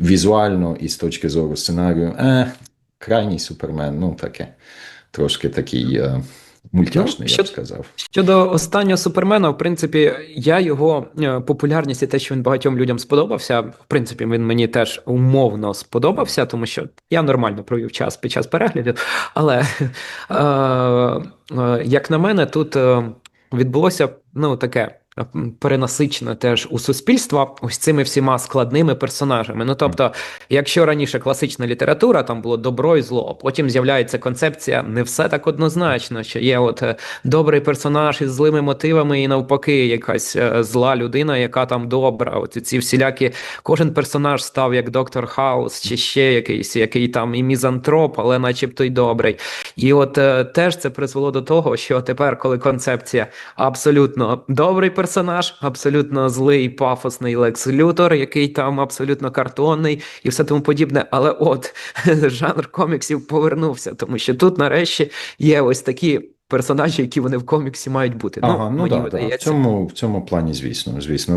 візуально, і з точки зору сценарію, е, крайній супермен, ну таке. Трошки такий е, мультяшний, я що- б сказав. Щодо останнього супермена, в принципі, я його е, популярність і те, що він багатьом людям сподобався. В принципі, він мені теж умовно сподобався, тому що я нормально провів час під час перегляду. Але е, е, як на мене, тут е, відбулося ну таке. Перенасичене теж у суспільства ось цими всіма складними персонажами. Ну тобто, якщо раніше класична література там було добро і зло, потім з'являється концепція не все так однозначно, що є от е, добрий персонаж із злими мотивами, і навпаки, якась е, зла людина, яка там добра. От ці всілякі, кожен персонаж став як доктор Хаус, чи ще якийсь, який там і мізантроп, але начебто й добрий. І от е, теж це призвело до того, що тепер, коли концепція абсолютно добрий персонаж, абсолютно злий, пафосний Лекс Лютор, який там абсолютно картонний і все тому подібне. Але от жанр коміксів повернувся, тому що тут нарешті є ось такі персонажі, які вони в коміксі мають бути. Ага, ну, мені да, да, в цьому, в цьому плані, звісно, звісно.